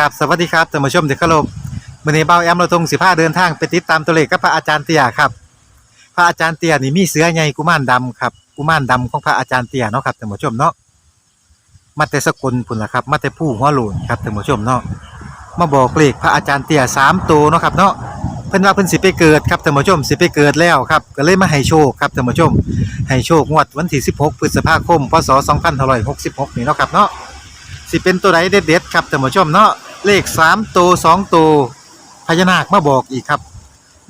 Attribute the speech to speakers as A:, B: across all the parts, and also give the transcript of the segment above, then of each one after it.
A: กับสวัสดีครับท่านผู้ชมที่เคารพมื้อนี้เบ้าแอมเราทง15เดินทางไปติดตามตัวเลขกับพระอาจารย์เตียครับ พระอาจารย์เตียนี่มีเสือใหญ่กุมารดำครับกุมารดำของพระอาจารย์เตียเนาะครับท่านผู้ชมเนาะมาแต่สกลพุ่นละครับมาแต่ผู้หัวโลนครับท่านผู้ชมเนาะมาบอกเลขพระอาจารย์เตียสามตัวเนาะครับเนาะเพิ่นว่าเพิ่นสิไปเกิดครับท่านผู้ชมสิไปเกิดแล้วครับก็เลยมาให้โชคครับท่านผู้ชมให้โชคงวดวันที่16พฤษภาคมพศ2566นี่เนาะครับเนาะสิเป็นตัวไหนเด็ดๆครับท่านผู้ชมเนาะ เลขสามตัวสองตัวพญานาคมาบอกอีกครับ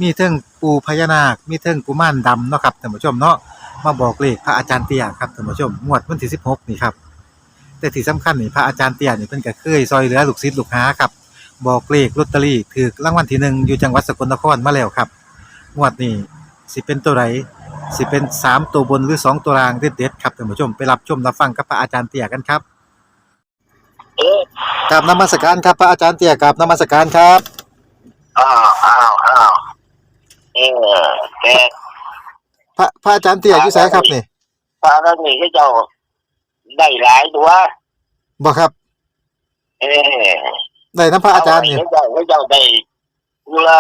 A: มีเทิงปูพญานาค มีเทิงกุมารดำเนาะครับท่านผู้ชมเนาะมาบอกเลขพระอาจารย์เตี้ยครับท่านผู้ชมงวดวันที่สิบหกนี่ครับแต่ที่สำคัญนี่พระอาจารย์เตี้ยนี่เพิ่นก็เคยซอยเหลือลูกศิษย์ลูกหาครับบอกเลขลอตเตอรี่ถือรางวัลที่หนึ่งอยู่จังหวัดสกลนครมาแล้วครับงวดนี้สิเป็นตัวไหนสิเป็นสามตัวบนหรือสองตัวล่างเด็ดๆครับท่านผู้ชมไปรับชมรับฟังกับพระอาจารย์เตี้ยกันครับ
B: เอ๊ะ
A: กราบนมัสการครับพระอาจารย์เตี้ยกราบนมัสการครับ
B: อ้าวอ้าวอ้าวเออแต่
A: พระพระอาจารย์เตี้ยอยู่ไสครับนี่
B: พระนั่นนี่ก็เจ้าได้หลายตัว
A: บ่ครับ
B: เออ
A: ได้น้ำพระอาจารย์นี่
B: ก็เจ้าก็เจ้าได้กุละ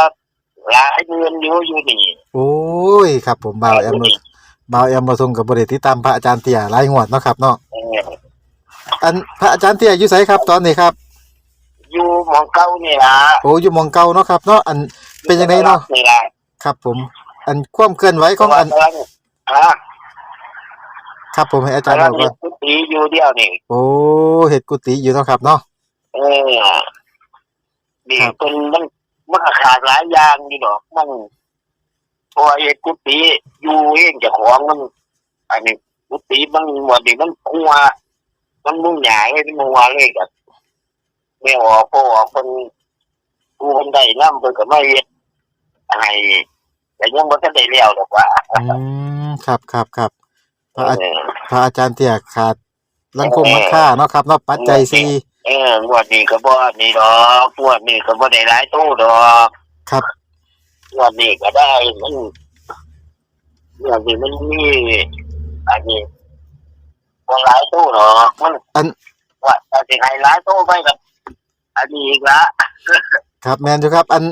B: หลายเงินอยู่อยู่นี่
A: โอ้ยครับผมบ่าวแอมบ่บ่าวแอมบ่ทรงกับบ่ได้ติดตามพระอาจารย์เตี้ยหลายงวดเนาะครับเนาะ
B: เออ
A: อันพระอาจารย์เตี้ยอยู่ไสครับ ตอนนี้ครับ
B: อยู่หมองเก้านี่ล่ะ
A: โอ้อยู่หมองเก่าเนาะครับเนาะอันเป็นจังไดเนาะ
B: นี่ล่ะ
A: ครับ ผม อันความเคลื่อนไหวของอัน
B: ฮะ
A: ครับผมให้อา
B: อา
A: จารย์
B: จาร
A: บอก
B: ย์
A: ก่อน
B: กุฏิอยู่เดียวนี่
A: โอ้เฮ็ดกุฏิอยู่เนาะครับเนาะ
B: เออนี่
A: ครับ
B: เป็นมันมันก็ขาดหลายอย่างอยู่ดอกมันเพราะว่าไอ้กุฏิอยู่เองเจ้าของมันอันนี้กุฏิมันหมดนี่มันกลัว มันมุ่งหยายเลยมันว่าเลยกับไม่ออกพอออกคนกูคนใดน้ำเพิ่นก็ไม่เฮ็ดให้แต่ยังบ่ทันได้เลี้ยวดอกว่า
A: อืมครับครับครับพระอา
B: เออ
A: พระอาจารย์เตี้ยขาดลังคมมันค่าเนาะครับเนาะปัจจัยสี่
B: เอองวดนี้ก็บ่นี่ดอกงวดนี้ก็บ่ได้หลายตู้ดอก
A: ครับ
B: งวดนี้ก็ได้มันงวดนี้มันมีอันนี้ บ่หลายตู้หรอกมัน
A: อัน
B: ว่าแต่สิให้หลายตู้ไปกับอันนี้อีกละ
A: ครับแมนอยู่ครับ อัน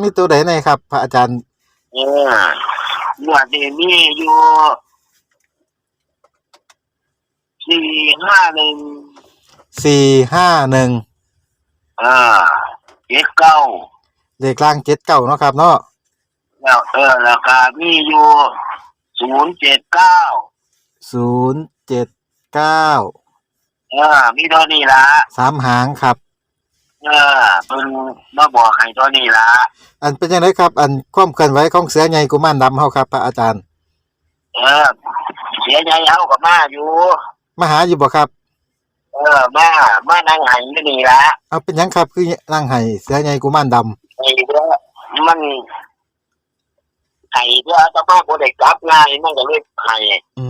A: มีตัวไหนในครับ พระอาจารย์
B: เอองวดนี้มีอยู่สี่ห้าหนึ่ง
A: สี่ห้าหนึ่ง
B: อ่าเจ็ดเก้า
A: เลขล่างเจ็ดเก้าเนาะครับเนาะ
B: แล้วเออราคามีอยู่ศูนย์เจ็ดเก้า
A: ศูนย์เจ็ดเก้า
B: เออ มีตัวนี้ละ
A: สามหางครับ
B: เออเพิ่นมาบอกให้ตัวนี้ละ
A: อันเป็นยังไงครับ อันความเคลื่อนไหวของเสือใหญ่กุมารดำเฮาครับพระอาจารย์
B: เออ เสียใจเฮากับมาอยู่
A: มาหาอยู่บ่ครับ
B: เออมามานั่งให้อยู่นี่ละ
A: เอาเป็นหยังครับคือร่างไห้เสือใหญ่กุมารดำ
B: ไอ้เด้อมัน ไห้เด้อจะมาบ่ได้กลับง่ายมันก็เลยไห้
A: อื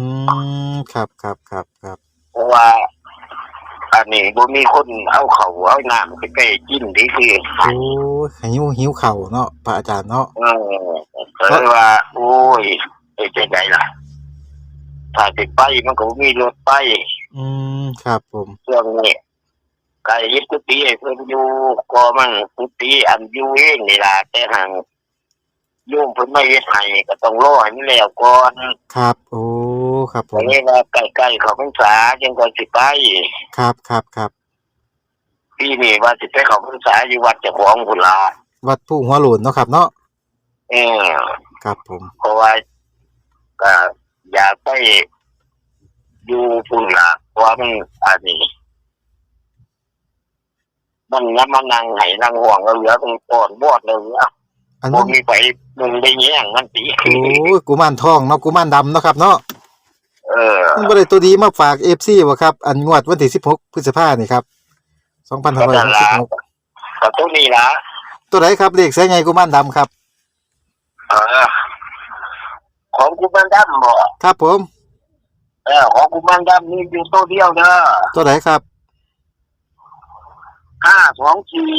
A: มครับครับครับครับ
B: เพราะว่า อันนี้บ่มีคนเอาเขาวเอาน้ำไปใกล้กินดีคือ
A: โอ้ยหิวหิวเข่าวเนาะพระอาจารย์เนาะ
B: เออก็เลยว่า โอ้ยเอ้ยใจล่ะถ้าสิไปมันก็บ่มีรถไป
A: อืมครับผม
B: เครื่องนี้ไก่ยึดกุฏิให้เพิ่นอยู่ก็มันกุฏิอันอยู่เองนี่ล่ะแต่ห่าง โยุ่งเพิ่นไม่เฮ็ดให้ก็ต้องรอให้มันแล้วก่อน
A: ครับ โอ้ ครับผ
B: อัน
A: ม
B: นี้ว่าใกล้ๆเขาพรรษาจังก็สิไป
A: ครับครับครับ
B: พี่นี่ว่าสิไปเขาพรรษาอยู่วัดเจ้าของพุ่นล่ะ
A: วัดผู้หัวโหลนเนาะครับ เนาะ
B: เออ
A: ครับผม
B: เพราะว่าก็อยากไปอยู่พุ่นล่ะเพราะว่ามันอันนี้มันยังมานั่งให้นั่งห่วงแล้วเหลือตรงก่อนบอดเลยอะ
A: อัน
B: บ่
A: นั้น
B: มีไปมึงได้แย่งมันสิ
A: โอ้ยกุมารทองเนาะกุมารดำเนาะครับเนาะ
B: เออ
A: มันบ่ได้ตัวดีมาฝาก FC บ่ครับอันงวดวันที่16พฤษภาคมนี่ครับ2566
B: ก็ตัวนี้ละ
A: ตัวไหนครับเลขเสือใหญ่กุมารดำครับ
B: เออ ของกุมารดำบ่
A: ครับผม
B: เออของกุมารดำนี่อยู่ตัวเดียวเด้อ
A: ตัวไหนครับ
B: ห้าสองสี่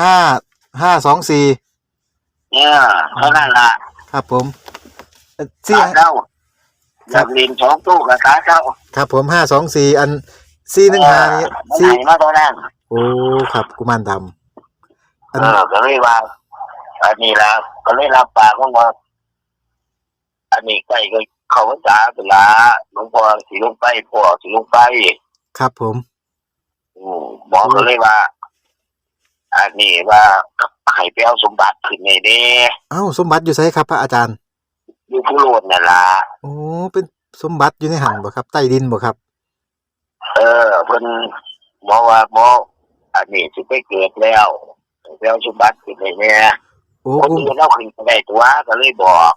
A: 5 524
B: เนี่ยเท่านั้นล่ะ
A: ครับผมเอ่อสี่
B: ตาเจ้า
A: ครับ
B: อยากเรียนสองตู้กับตาเจ้า
A: ครับผม524อันสี่หนึ่งห้านี่
B: มัน
A: สี่
B: ให้มาตอนนั้น
A: โอ้ครับกุมารดำอัน
B: เออก็เลยว่า อันนี้ละก็เลยรับปากว่าว่าอันนี้ใกล้ก็เขาพรรษาเวลาหลวงพ่อสิลงไปพ่อสิลงไป
A: ครับผม
B: อืมหมอก็เลยว่า อันนี้ว่า ให้ไปเอาสมบัติขึ้นในเด้
A: เอ้าสมบัติอยู่ไสครับ พระอาจารย์
B: อยู่ผู้โลดนั่นล่ะ
A: โอ้เป็นสมบัติอยู่ในหันบ่ครับ ใต้ดินบ่ครับ
B: เออเพิ่นหมอว่าหมออันนี้สิไปเกิดแล้วไปเอาสมบัติขึ้นในแม่
A: โอ้
B: คน
A: กุม
B: อื่นเอาขึ้นไปได้ตัวก็เลยบอก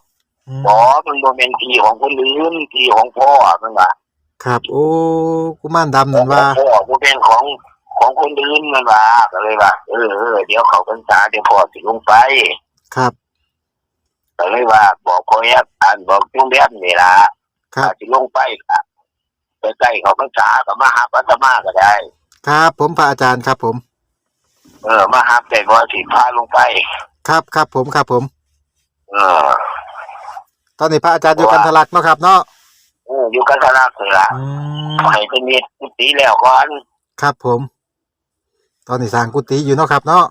A: อืม
B: หมอมันบ่แม่นที่ของคนอื่นที่ของพ่อมันว่า
A: ครับ โอ้กุมารดำนั่นว่า
B: พ่อบ่เป็นของ ของคนอื่นมันว่าก็เลยว่าเออเออเดี๋ยวเขาพรรษาเดี๋ยวพ่อสิลงไป
A: ครับ
B: ก็เลยว่า บอกพ่อแอบอ่านบอกจุงแบบนี่ล่ะ
A: ครับ
B: ถ้าสิลงไปก็ไปใกล้เขาพรรษาก็มาหาอาตมาก็ได้
A: ครับ ผมพระอาจารย์ครับผม
B: เออมาหาแต่ว่าสิพาลงไป
A: ครับครับผมครับผม
B: เออ
A: ตอนนี้พระอาจารย์อยู่กันทะลักเนาะครับ เนาะ
B: เอออยู่กันทะลักนี่ล่ะ
A: อืม
B: ให้เป็นมีกุฏิแล้วก่อน
A: ครับผม ตอนนี้สร้างกุฏิอยู่เนาะครับเนาะ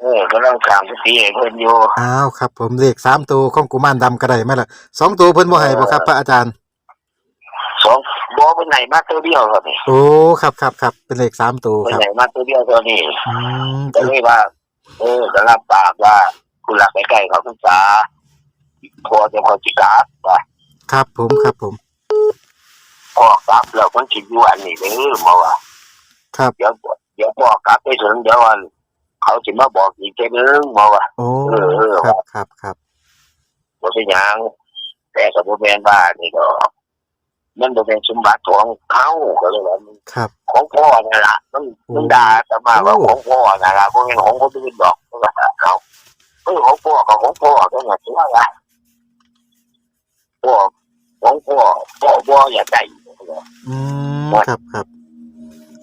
B: เออกำลังสร้างกุฏิให้เพิ่นอยู่
A: อ้าวครับ ผมเลขสามตัวของกุมารดำก็ได้ไหมล่ะสองตัวเพิ่นบ่ให้บ่ครับ พระอาจารย์
B: สองบ่เป็นไหนมาตัวเดียวครับนี่
A: โอ้ครับครับครับเป็นเลขสามตัว
B: เป็น
A: ครับ
B: ไหนมาตัวเดียวตัวนี้
A: อืม
B: ก็เลยว่า เออก็รับปากว่าคุณหลักใกล้ๆเขาพรรษาพอจะพอจิกราบว่า
A: ครับผมครับผม
B: พอกลับแล้วมันสิอยู่อันนี้เด้อมาว่า
A: ครับ
B: เดี๋ยวเดี๋ยวพอกลับไปถึงเดี๋ยววันเขาสิมาบอกอีกทีนึงมาว่า
A: โอ้
B: เออเออ
A: ครับครับครับ
B: บ่เป็นหยังแต่กับบ่แม่นบ้านนี่ก็มันบ่เป็นสมบัติของเขาก็เลยว่ามัน
A: ครับ
B: ของพ่อนั่นล่ะมัน
A: โอ้
B: มันด่าแต่มาว่า
A: โอ้
B: ของพ่อนั่นล่ะบ่แม่นของคนอื่นดอกว่าเขาเออของพ่อกับของพ่อก็น่ะสิว่าล่ะพ่อของพ่อพ่อบ่อยากได้
A: อืมครับครับ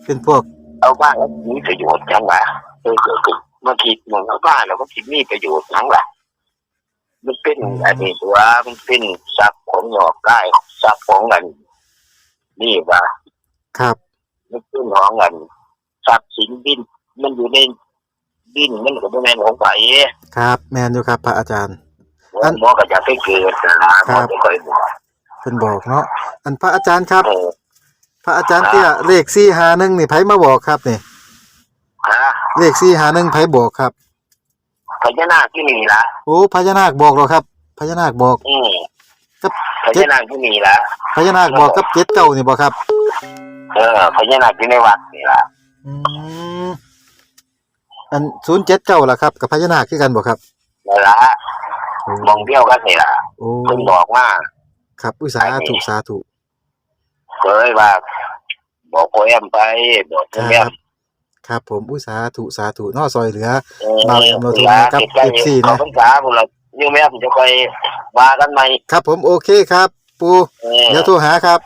A: เป็นพวก
B: เอาบ้านแล้วมีประโยชน์จังวะเออเกิดขึ้นมาคิดมันเอาบ้านแล้วมันคิดมีประโยชน์จังวะมันเป็นอันนี้ตัวมันเป็นทรัพย์ของหยอกได้ทรัพย์ของเงินนี่ว่า
A: ครับ
B: มันเป็นของเงินทรัพย์สินดินมันอยู่ในดินมันก็บ่แม่นของไผ
A: ครับ แมนอยู่ครับพระอาจารย์ อัน
B: หมอก็จะไปเกิดนะนะหมอจะคอยบอก
A: เพิ่นบอกเนาะอันพระอาจารย์ครับ
B: เออ
A: พ ระอาจารย์เตี้ยเลขสี่หาหนึ่งนี่ไผมาบอกครับนี่
B: ฮะ
A: เลขสี่หาหนึ่งไผบอกครับ
B: พญานาคที่นี่ล่ะ
A: โอ้พญานาคบอกเหรอครับพญานาคบอก
B: อืม
A: ครับ
B: พญานาคที่นี่ล่ะ
A: พญานาคบอกกับเจ็ดเก้านี่บอกครับ
B: เออพญานาคที่ในวัดนี่ล่ะ
A: อืมอันศูนย์เจ็ดเก้าล่ะครับกับพญานาคคือกันบอกครับ
B: นั่นล่ะ
A: โอ้
B: มองเดียวกันนี่ล่ะ
A: โอ้
B: เพิ่นบอกว่า
A: ครับอุยสาธุสา ธุ
B: เคยว่า บอกโอแอมไป บอก
A: ค
B: โอแอ
A: รั
B: ม
A: บครับผมอุยสาธุสาธุเนอซอยเหลือ
B: เออ
A: บ่าวแอมเราโทรมาครับ
B: ใกล้
A: 14
B: ๆ
A: นะ
B: เขาพรรษาพุ่นละยูแม่ผมจะไปว่ากันใหม่
A: ครับ ผมโอเคครับ ปู
B: เออ
A: เดี๋ยวโทรหาครับ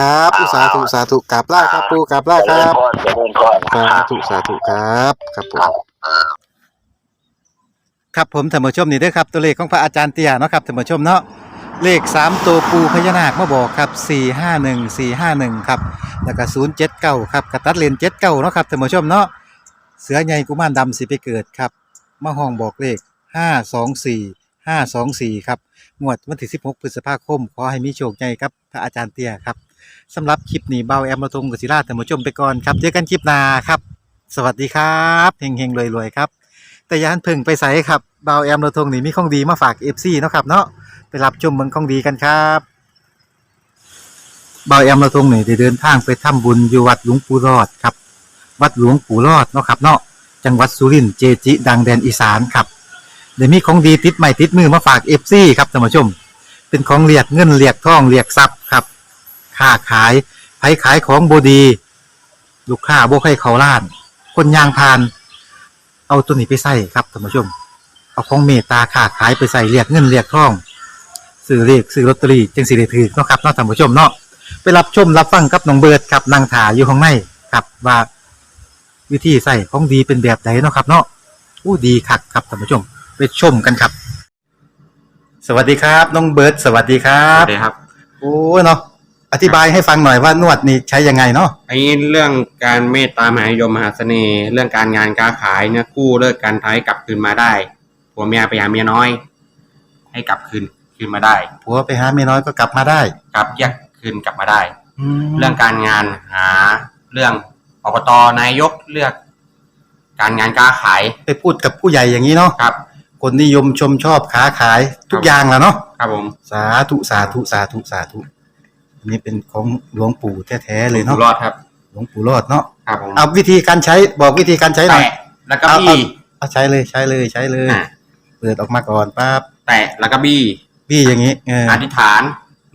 A: ครับอุยสาธุสาธุกราบลาครับ ปูกราบลา
B: จะ
A: ค
B: เดิน
A: รับ
B: ก่อนจะเดินก่อน
A: สาธุสาธุครับ ครับผมครับผมท่านผู้ชมนี่เด้อครับตัวเลขของพระอาจารย์เตียเนาะครับท่านผู้ชมเนาะ เลขสามตัวปูพญานาคมาบอกครับสี่ห้าหนึ่งสี่ห้าหนึ่งครับ แล้วก็ศูนย์เจ็ดเก้าครับกระตัดเลนเจ็ดเก้าเนาะครับท่านผู้ชมเนาะ เสือใหญ่กุมารดำสิไปเกิดครับมาห้องบอกเลขห้าสองสี่ห้าสองสี่ครับ งวดวันที่สิบหกพฤษภาคม ขอให้มีโชคใหญ่ครับพระอาจารย์เตี้ยครับสำหรับคลิปนี้เบาแอมมาทงกศิราท่านผู้ชมไปก่อนครับ เจอกันคลิปหน้าครับ สวัสดีครับเฮงเฮงรวยรวยๆครับ แต่อยานพึ่งไปใส่ครับเบาแอมเราทงนี่มีของดีมาฝากเอฟซีเนาะครับเนาะ ไปรับชมเมืองของดีกันครับเบาแอมเราทงนี่ได้เดินทางไปทำบุญอยู่วัดหลวงปู่รอดครับ วัดหลวงปู่รอดเนาะครับเนาะจังหวัดสุรินทร์เจจิ ดังแดนอีสานครับเดี๋ยวมีของดีติดใหม่ติดมือมาฝากเอฟซีครับท่านผู้ชม เป็นของเรียกเงินเรียกทองเรียกทรัพย์ครับค้าขายไผขายของบดี ลูกค้าโบให้เขาล้าน คนยางพาน เอาตัวนี้ไปใส่ครับท่านผู้ชม เอาของเมตตาค้าขายไปใส่เรียกเงินเรียกทอง ซื้อเรียกซื้อลอตเตอรี่จึงสิได้ถือเนาะครับเนาะท่านผู้ชมเนาะไปรับชมรับฟังกับน้องเบิร์ดครับนางถาอยู่ข้างในครับว่าวิธีใส่ของดีเป็นแบบไหนเนาะครับ เนาะอู้ดีคักครับท่านผู้ชม ไปชมกันครับ สวัสดีครับ น้องเบิร์ดสวัสดีครั
C: ครับบสวัสดีครับ
A: โอ้เนาะอธิบายให้ฟังหน่อยว่านวดนี่ใช้ยังไงเนาะ
C: ไอ้เรื่องการเมตตามหานิยมมหาเสน่ห์เรื่องการงานการขายเนี่ยกู้เลิกการท้ายกลับคืนมาได้ผัวเมียไปหาเมียน้อย ให้กลับคืน คืนมาได้
A: ผัวไปหาเมียน้อยก็กลับมาได้
C: กลับแยกคืนกลับมาได้
A: แล้
C: เรื่
A: ว
C: องการงานหาเรื่องอบตนายกเลือก การงานการขาย
A: ไปพูดกับผู้ใหญ่อย่างนี้เนาะ
C: ครับ
A: คนนิยมชมชอบค้าขายทุกอย่างแหล้วเนาะ
C: ครับผม
A: สาธุสาธุสาธุสาธุอันนี้เป็นของหลวงปู่แท้ๆเลย
C: อยู่
A: เนาะ
C: รอดครับ
A: หลวงปู่รอดเนาะ
C: ครับผม
A: เอาวิธีการใช้บอกวิธีการใช้หน่อย
C: แตะแล้วก็
A: เอา
C: บี้
A: เอาใช้เลยใช้เลยใช้เลย
C: อะ
A: เปิดออกมาก่อนปั๊บ
C: แตะแล้วก็บี้
A: พี่อย่างนี้เออ
C: อธิษฐาน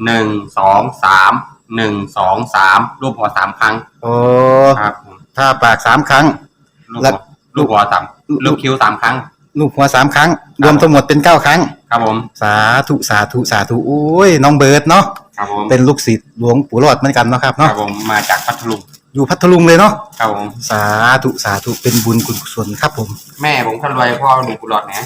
C: หนึ่งสองสามหนึ่งสองสามรูปหัวสามครั้ง
A: โอ้
C: ครับผม
A: ถ้าปากสามครั้ง
C: ลูก
A: แล้
C: หั
A: ว
C: วลูกหัวสามลูกคิ้วสามครั้ง
A: ลูกหัวสามครั้ง รวมทั้งหมดเป็นเก้าครั้ง
C: ครับผม
A: สาธุสาธุสาธุโอ้ยน้องเบิร์ดเนาะ
C: ครับผม
A: เป็นลูกศิษย์หลวงปู่รอดเหมือนกันเนาะครับ
C: ครั
A: เนาะ
C: บผมมาจากพัทลุง
A: อยู่พัทลุงเลยเนาะ
C: ครับผม
A: สาธุสาธุเป็นบุญคุณกุศลครับผม
C: แม่ผมคนรวยพ่อหนุ่มกุหลาบนะ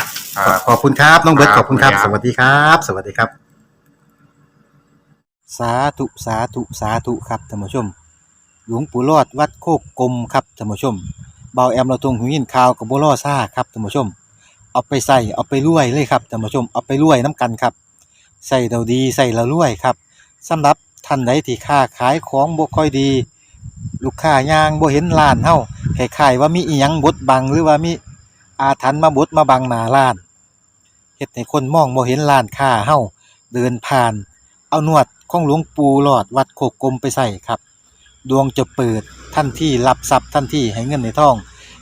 C: ับ
A: ขอบคุณครับ น้องเบิร์ต
C: ค
A: ข
C: รับ
A: อบคุณครับ
C: ขอบ
A: ส
C: คุณครับ
A: วัสดีครับ สวัสดีครับ สาธุสาธุสาธุครับท่านผู้ชม หลวงปู่รอดวัดโคกกลมครับท่านผู้ชมเบาแอมเราตรงหูยินข่าวกับบัวล่อซ่าครับท่านผู้ชม เอาไปใส่เอาไปรวยเลยครับท่านผู้ชมเอาไปรวยน้ำกันครับใส่เราดีใส่เรารวยครับสำหรับท่านใดที่ค้าขายของบ่ค่อยดี ลูกค้ายางบ่เห็นร้านเฮาคล้ายๆว่ามีอีหยังบดบังหรือว่ามี อาถรรพ์มาบดมาบังหน้าร้านเฮ็ดให้คนมองบ่เห็นร้านค้าเฮาเดินผ่าน เอานวดของหลวงปู่หลอดวัดโคกกลมไปใส่ครับ ดวงจะเปิดทันทีรับทรัพย์ทันทีให้เงินในทอง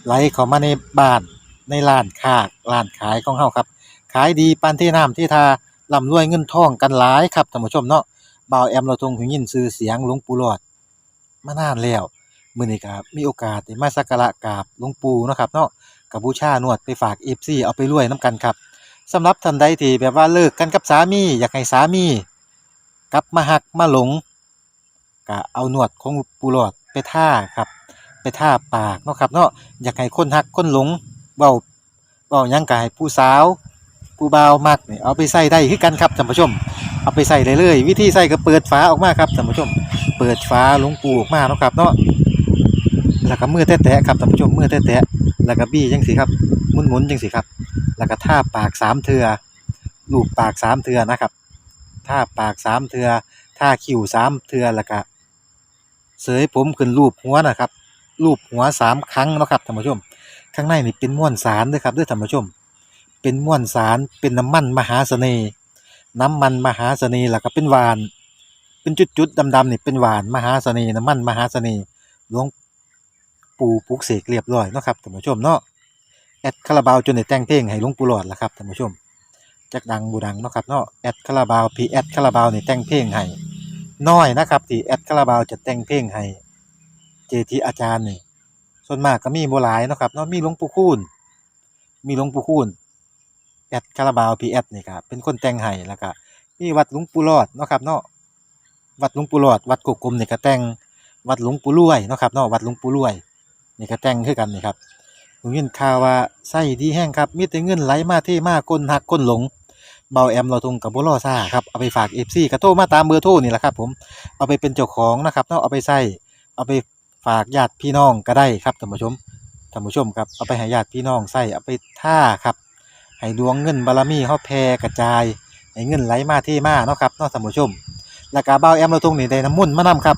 A: ไหลเข้ามาในบ้านในร้านค้าร้านขายของเฮาครับ ขายดีปานที่น้ำที่ทาร่ำรวยเงินทองกันหลายครับท่านผู้ชมเนาะบ่าวแอมเราทงหูยินชื่อเสียงหลวงปู่หลอดมานานแล้วมื้อนี้ก็มีโอกาสได้มาสักการะกราบหลวงปู่เนาะครับเนาะ กับบูชานวดไปฝาก FC เอาไปรวยนํกันครับสำหรับท่านใดที่แบบว่าเลิกกันกับสามี อยากให้สามีกลับมาหักมาหลงก็เอาหนวดของปูหลอดไปท่าครับ ไปท่าปากเนาะครับเนาะอยากให้คนหักคนหลงเว้าเว้ายังก็ให้ผู้สาวผู้บ่าวมักเนี่ยเอาไปใส่ได้คือกันครับท่านผู้ชม เอาไปใส่ได้เลย วิธีใส่ก็เปิดฝาออกมาครับท่านผู้ชม เปิดฝาหลวงปูออกมาเนาะครับเนาะแล้วก็มือแตะๆครับท่านผู้ชมมือแตะๆ แล้วก็บี้จังสิครับหมุนๆจังสิครับ แล้วก็ท่าปากสามเทือลูบปากสามเทือนะครับท่าปากสามเทือท่าคิ้วสามเทือแล้วก็เสยผมขึ้นรูปหัวนะครับรูปหัวสามครั้งนะครับท่านผู้ชม ข้างในนี่เป็นม้วนสารด้วยครับด้วยท่านผู้ชม เป็นม้วนสารเป็นน้ำมันมหาเสน่ห์น้ำมันมหาเสน่ห์แล้วก็เป็นหวาน เป็นจุดๆดำๆนี่เป็นหวานมหาเสน่ห์น้ำมันมหาเสน่ห์หลวง ปูปลุกเสกเรียบร้อยเนาะครับท่านผู้ชมเนาะแอดคาราบาวจนได้แต่งเพลงให้หลวงปู่หลอดล้วครับท่านผู้ชมจักดังบูดังเนาะครับเนาะแอดคาราบาวพีแอดคาราบาวนี่แต่งเพลงให้น้อยนะครับที่แอดคาราบาวจะแต่งเพลงให้เจทีอาจารย์นี่ส่วนมากก็มีบ่หลายเนาะครับเนาะมีหลวงปู่คูณมีหลวงปู่คูณแอดคาราบาวพีแอดนี่ครับเป็นคนแต่งให้แล้วก็มีวัดหลวงปู่รอดเนาะครับเนาะวัดหลวงปู่รอดวัดกกกลมนี่ก็แต่งวัดหลวงปู่รวยเนาะครับเนาะวัดหลวงปู่รวย นี่ก็แต่งคือกันนี่ครับผมยินข่าวว่าไส้ดีแห้งครับมีแต่เงินไหลมาเทมาคนหักคนหลงเบาแอมเราทุงกับบุรอซ่าครับเอาไปฝากเอฟซีกระโทรมาตามเบอร์โทรนี่แหละครับ ผมเอาไปเป็นเจ้าของนะครับเนาะเอาไปใส่เอาไปฝากญาติพี่น้องก็ได้ครับท่านผู้ชมท่านผู้ชมครับเอาไปให้ญาติพี่น้องใส่เอาไปท่าครับให้ดวงเงินบารมีเฮาแผ่กระจายให้เงินไหลมาเทมาเนาะครับเนาะท่านผู้ชมแล้วก็เบาแอมเราทุงนี่ได้น้ำมุ่นมานํครับ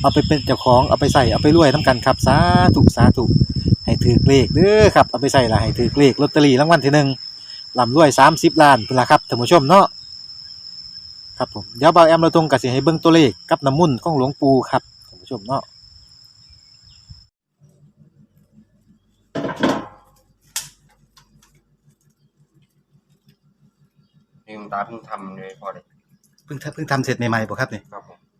A: เอาไปเป็นเจ้าของเอาไปใส่เอาไปรวยน้ำกันครับสาธุสาธุให้ถือเลขเด้อครับเอาไปใส่ละให้ถือเลขลอตเตอรี่รางวัลที่หนึ่งลำรวย30ล้านพุ่นละครับท่านผู้ชมเนาะครับผมเดี๋ยวเบาแอมเราตรงกับสิให้เบิ่งตัวเลขกับน้ำมุ่นต์ของหลวงปู่ครับท่านผู้ชมเนาะ
C: นี่คุณตาเพิ่งทำเลยพอเลย
A: เพิ่งทำเพิ่งทำเสร็จใหม่ๆบ่ครับนี่
C: ครับผม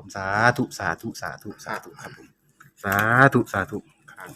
A: ผมสาธุสาธุสาธุสาธุครับผมสาธุสาธุ
C: ครับ